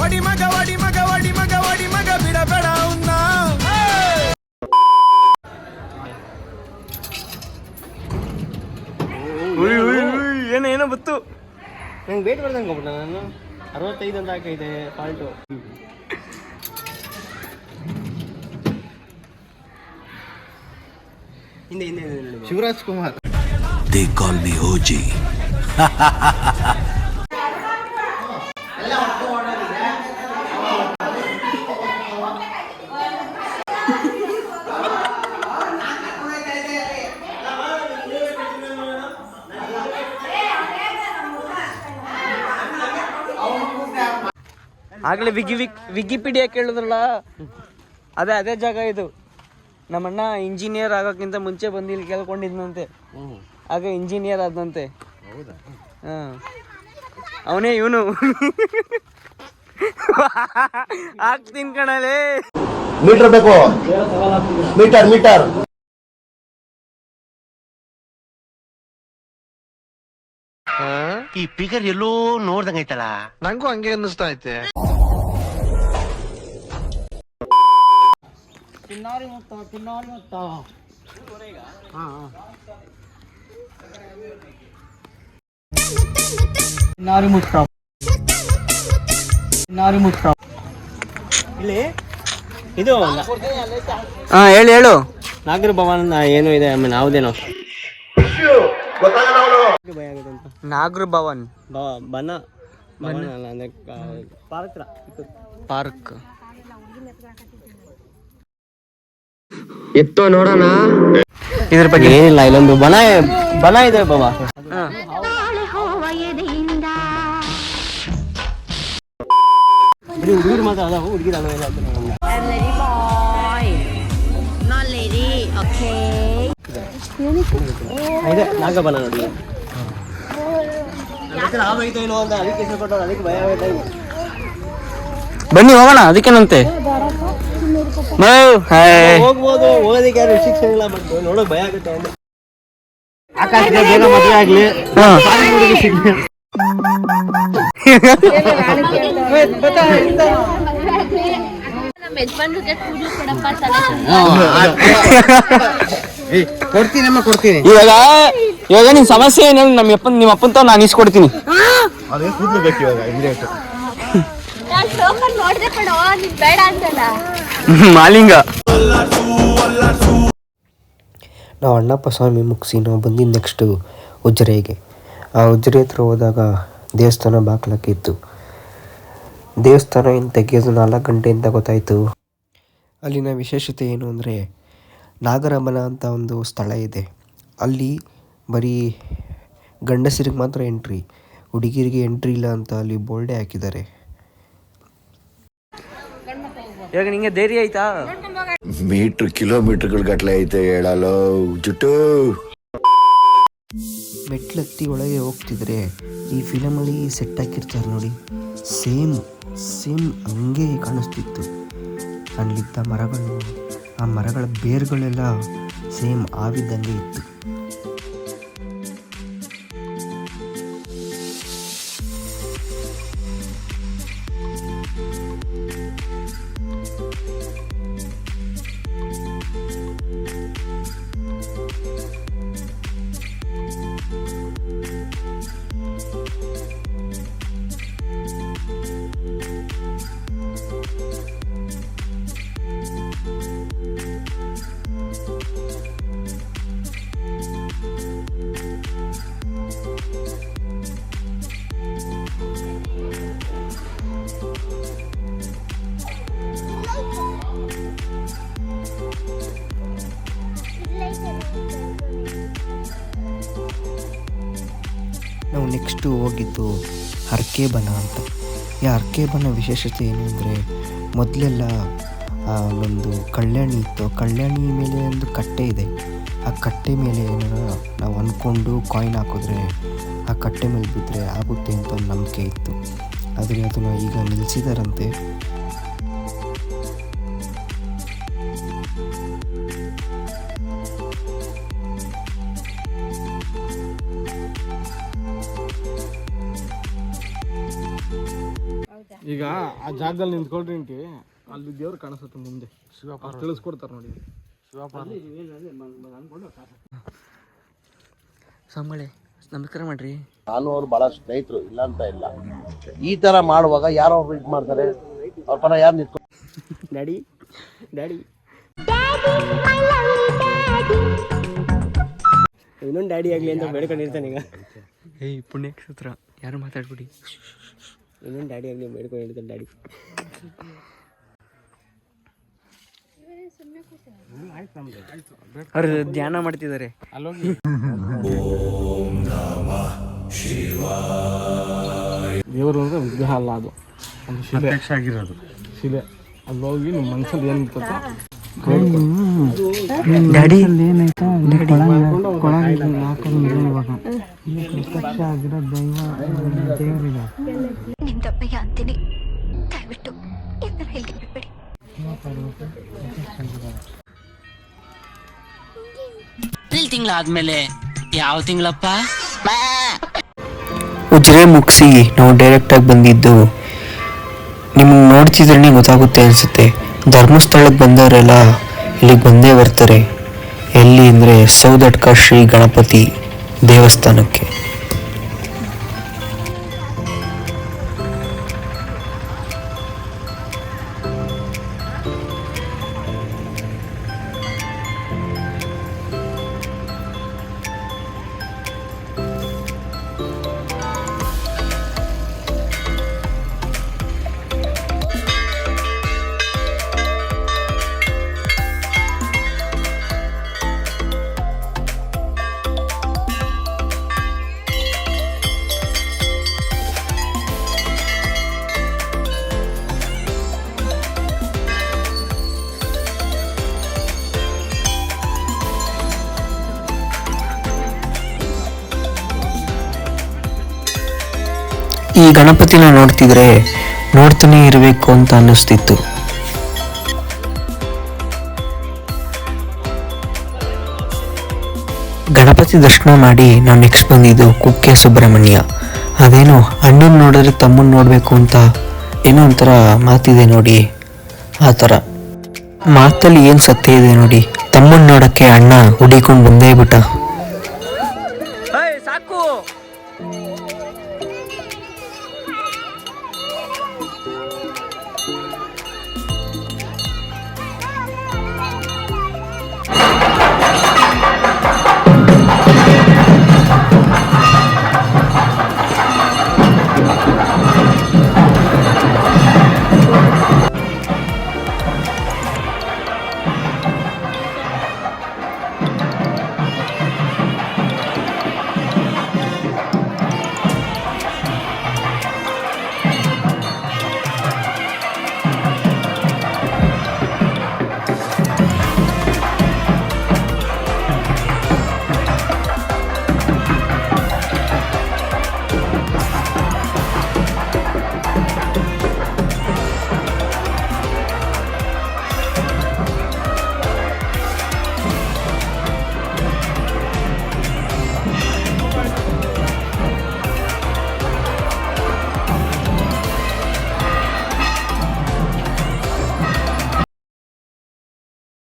వడి మగ వడి మగ వడి మగ వడి మగ బిడబెడ ఉన్నా ಏನೋ ಏನೋ ಬತ್ತು ನಂಗೆ ವೇಟ್ ಬರ್ದಂಗೆ ಹೋಗ್ಬಿಟ್ಟ ನಾನು ಅರವತ್ತೈದು ಅಂತ ಹಾಕೈತೆ ಫಾಲ್ಟು ಹಿಂದೆ ಹಿಂದೆ ಹಿಂದೆ ನೋಡಿ. Shivraj Kumar they call me OG ಆಗ್ಲೇ ವಿಗಿ ವಿಕ್ ವಿಕಿಪೀಡಿಯಾ ಕೇಳಿದ್ರಲ್ಲ? ಅದೇ ಅದೇ ಜಾಗ ಇದು. ನಮ್ಮಣ್ಣ ಇಂಜಿನಿಯರ್ ಆಗೋಕ್ಕಿಂತ ಮುಂಚೆ ಬಂದು ಇಲ್ಲಿ ಕೇಳ್ಕೊಂಡಿದ್ನಂತೆ. ಆಗ ಇಂಜಿನಿಯರ್ ಆದಂತೆ ಹೌದಾ? ಹಾಂ. ಅವನೇ ಇವನು. ಆಗ್ತೀನಿ ಕಣಲೇ ಮೀಟರ್ ಬೇಕು. Meter meter. ಈ ಫಿಗರ್ ಎಲ್ಲೋ ನೋಡ್ದಂಗೈತಲ್ಲ? ನಂಗೂ ಹಂಗೆ ಅನ್ನಿಸ್ತಾ ಐತೆ. ಪಿನ್ನಾರಿ ಮುತ್ತ ಪಿನ್ನಾರಿ ಮುತ್ತ. ಪಿನ್ನಾರಿ ಮುತ್ತ. ಪಿನ್ನಾರಿ ಮುತ್ತ. ಇಲ್ಲಿ ಇದು ಹಾ ಹೇಳಿ ಹೇಳು. ನಾಗರ ಭವನ ಏನು ಇದೆ ಆಮೇಲೆ ಯಾವುದೇನೋ ಭಯ ಆಗುತ್ತೆ ಅಂತ ನಾಗರ ಭವನ್. ಬನ ಭವನ ಅಲ್ಲ ಅಂದ್ರೆ ಪಾರ್ಕ್ ಪಾರ್ಕ್. ಎತ್ತೋ ನೋಡೋಣ. ಇದ್ರ ಬಗ್ಗೆ ಏನಿಲ್ಲ, ಇಲ್ಲೊಂದು ಬನ ಬನ ಇದೆ ಬಾಬಾ. ಹುಡುಗರು ಮಾತ್ರ ಅದಕ್ಕೆ ಭಯ. ಬನ್ನಿ ಹೋಗೋಣ, ಅದಕ್ಕೇನಂತೆ? ಹೋಗ್ಬೋದು ಓದಕ್ಕೆ ಯಾರು ರಿಸ್ಟ್ರಿಕ್ಷನ್ ಇಲ್ಲ ಬಟ್ ನೋಡೋಕೆ ಭಯ ಆಗುತ್ತೆ ಅಂತ. ಆಕಾಶಕ್ಕೆ ಬೇಗ ಮದುವೆ ಆಗ್ಲಿ. ನಮ್ಮ ಯಜಮಾನ್ರಿಗೆ ಕೂದಲು ಕೊಡಪ್ಪ ತಲೆ ಕೊಡ್ತೀನಮ್ಮ ಕೊಡ್ತೀನಿ ಇವಾಗ ಇವಾಗ ನಿನ್ ಸಮಸ್ಯೆ ಏನೇನು ನಮ್ಮ ಅಪ್ಪನ್ ನಿಮ್ಮ ಅಪ್ಪನ ತಾವ್ ನಾನು ಇಸ್ಕೊಡ್ತೀನಿ ಅದೇ ಕೂದಲು ಬೇಕು ಇವಾಗ ಇಮಿಡಿಯೇಟ್ ನಾನು ಟೋಕನ್ ನೋಡ್ದೆ ಕಣೋ ನೀನ್ ಬೇಡ ಅಂತಲ್ಲ ಮಾಲಿಂಗ. ನಾವು ಅಣ್ಣಪ್ಪ ಸ್ವಾಮಿ ಮುಗಿಸಿ ನಾವು ಬಂದಿದ್ದು ನೆಕ್ಸ್ಟು ಉಜ್ರೆಗೆ ಆ ಉಜ್ರೆ ಹತ್ರ ಹೋದಾಗ ದೇವಸ್ಥಾನ ಬಾಗ್ಲಕ್ಕಿತ್ತು ದೇವಸ್ಥಾನ ಇನ್ನು ತೆಗೆಯೋದು ನಾಲ್ಕು ಗಂಟೆಯಿಂದ ಗೊತ್ತಾಯಿತು. ಅಲ್ಲಿನ ವಿಶೇಷತೆ ಏನು ಅಂದರೆ ನಾಗರಮನ ಅಂತ ಒಂದು ಸ್ಥಳ ಇದೆ. ಅಲ್ಲಿ ಬರೀ ಗಂಡಸರಿಗೆ ಮಾತ್ರ ಎಂಟ್ರಿ ಹುಡುಗಿರಿಗೆ ಎಂಟ್ರಿ ಇಲ್ಲ ಅಂತ ಅಲ್ಲಿ ಬೋರ್ಡೇ ಹಾಕಿದ್ದಾರೆ. ಇವಾಗ ನಿಂಗೆ ಧೈರ್ಯ ಆಯ್ತಾ? ಮೀಟರ್ ಕಿಲೋಮೀಟರ್ಗಳ ಗಟ್ಲೆ ಐತೆ ಹೇಳಲು ಜುಟ್ಟು. ಮೆಟ್ಲತ್ತಿ ಒಳಗೆ ಹೋಗ್ತಿದ್ರೆ ಈ ಫಿಲಮಲ್ಲಿ ಸೆಟ್ ಹಾಕಿರ್ತಾರೆ ನೋಡಿ. ಸೇಮ್ ಸೇಮ್ ಹಂಗೆ ಕಾಣಿಸ್ತಿತ್ತು. ಅಲ್ಲಿದ್ದ ಮರಗಳು ಆ ಮರಗಳ ಬೇರುಗಳೆಲ್ಲ ಸೇಮ್ ಆವಿದ್ದಂಗೆ ಇತ್ತು. ನಾವು ನೆಕ್ಸ್ಟು ಹೋಗಿದ್ದು ಹರಕೆ ಬನ ಅಂತ. ಈ ಹರಕೆ ಬನ ವಿಶೇಷತೆ ಏನು ಅಂದರೆ, ಮೊದಲೆಲ್ಲ ಒಂದು ಕಲ್ಯಾಣಿ ಇತ್ತು. ಕಲ್ಯಾಣಿ ಮೇಲೆ ಒಂದು ಕಟ್ಟೆ ಇದೆ. ಆ ಕಟ್ಟೆ ಮೇಲೆ ಏನಾರ ನಾವು ಅಂದ್ಕೊಂಡು ಕಾಯಿನ್ ಹಾಕಿದ್ರೆ ಆ ಕಟ್ಟೆ ಮೇಲೆ ಬಿದ್ದರೆ ಆಗುತ್ತೆ ಅಂತ ಒಂದು ನಂಬಿಕೆ ಇತ್ತು. ಆದರೆ ಅದನ್ನು ಈಗ ನಿಲ್ಲಿಸಿದಾರಂತೆ ಈಗ ಆ ಜಾಗದಲ್ಲಿ ನಿಂತ್ಕೊಳ್ರಿ ಇಂಟಿ ಅಲ್ಲಿ ದೇವ್ರು ಕಾಣಿಸುತ್ತೆ ಮುಂದೆ. ಶಿವಪ್ಪ ತಿಳಿಸ್ಕೊಡ್ತಾರೆ ನೋಡಿ. ಸಂಬಳೆ ನಮಸ್ಕಾರ ಮಾಡ್ರಿ. ನಾನು ಅವ್ರು ಬಹಳ ಸ್ನೇಹಿತರು ಇಲ್ಲ ಅಂತ ಇಲ್ಲ. ಈ ತರ ಮಾಡುವಾಗ ಯಾರೋ ಅವ್ರು ಇದು ಮಾಡ್ತಾರೆ. ಅವ್ರ ಪರ ಯಾರು ನಿಂತ್ಕೊ ಡ್ಯಾಡಿ ಡ್ಯಾಡಿ. ಇನ್ನೊಂದು ಡ್ಯಾಡಿ ಆಗಲಿ ಅಂತ ಬೇಡ್ಕೊಂಡಿರ್ತಾನೆ ಈಗ. ಏಯ್ ಪುಣ್ಯಕ್ಷತ್ರ. ಯಾರು ಮಾತಾಡ್ಬಿಡಿ. ಇನ್ನೊಂದು ಡ್ಯಾಡಿ ಆಗಲಿ ಬೇಡ್ಕೊಂಡಿರ್ತಾನೆ ಡ್ಯಾಡಿ. ಅವರು ಧ್ಯಾನ ಮಾಡ್ತಿದ್ದಾರೆ. ದೇವರು ಅಂದ್ರೆ ವಿಗ್ರಹ ಅಲ್ಲ ಅದು. ಒಂದು ಶಿಲೆ. ಆಗಿರೋದು. ಶಿಲೆ. ಅಲ್ಲಿ ಹೋಗಿ ನಿಮ್ಮ ಮನಸ್ಸಲ್ಲಿ ಏನು ಇರ್ತದೆ ಡ್ಯಾಡಿ? ಅಂತೀನಿ. ದಯವಿಟ್ಟು ಇದನ್ನ ಏಪ್ರಿಲ್ ತಿಂಗಳಾದ್ಮೇಲೆ ಯಾವ ತಿಂಗಳಪ್ಪ? ಉಜ್ರೆ ಮುಗಿಸಿ ನಾವು ಡೈರೆಕ್ಟಾಗಿ ಬಂದಿದ್ದು. ನಿಮಗೆ ನೋಡ್ತಿದ್ರೇ ಗೊತ್ತಾಗುತ್ತೆ ಅನಿಸುತ್ತೆ. ಧರ್ಮಸ್ಥಳಕ್ಕೆ ಬಂದವರೆಲ್ಲ ಇಲ್ಲಿಗೆ ಬಂದೇ ಬರ್ತಾರೆ. ಎಲ್ಲಿ ಅಂದರೆ ಸೌದಟ್ಕ ಶ್ರೀ ಗಣಪತಿ ದೇವಸ್ಥಾನಕ್ಕೆ. ಈ ಗಣಪತಿನ ನೋಡ್ತಿದ್ರೆ ನೋಡ್ತಾನೆ ಇರಬೇಕು ಅಂತ ಅನ್ನಿಸ್ತಿತ್ತು. ಗಣಪತಿ ದರ್ಶನ ಮಾಡಿ ನಾವು ನೆಕ್ಸ್ಟ್ ಬಂದಿದ್ದು ಕುಕ್ಕೆ ಸುಬ್ರಹ್ಮಣ್ಯ. ಅದೇನೋ ಅಣ್ಣನ ನೋಡಿದ್ರೆ ತಮ್ಮನ್ನ ನೋಡಬೇಕು ಅಂತ ಏನೋ ಒಂಥರ ಮಾತಿದೆ ನೋಡಿ. ಆ ಥರ. ಮಾತಲ್ಲಿ ಏನು ಸತ್ಯ ಇದೆ ನೋಡಿ. ತಮ್ಮನ್ನ ನೋಡೋಕ್ಕೆ ಅಣ್ಣ ಹುಡಿಕೊಂಡು ಬಂದೇ ಬಿಟ್ಟ.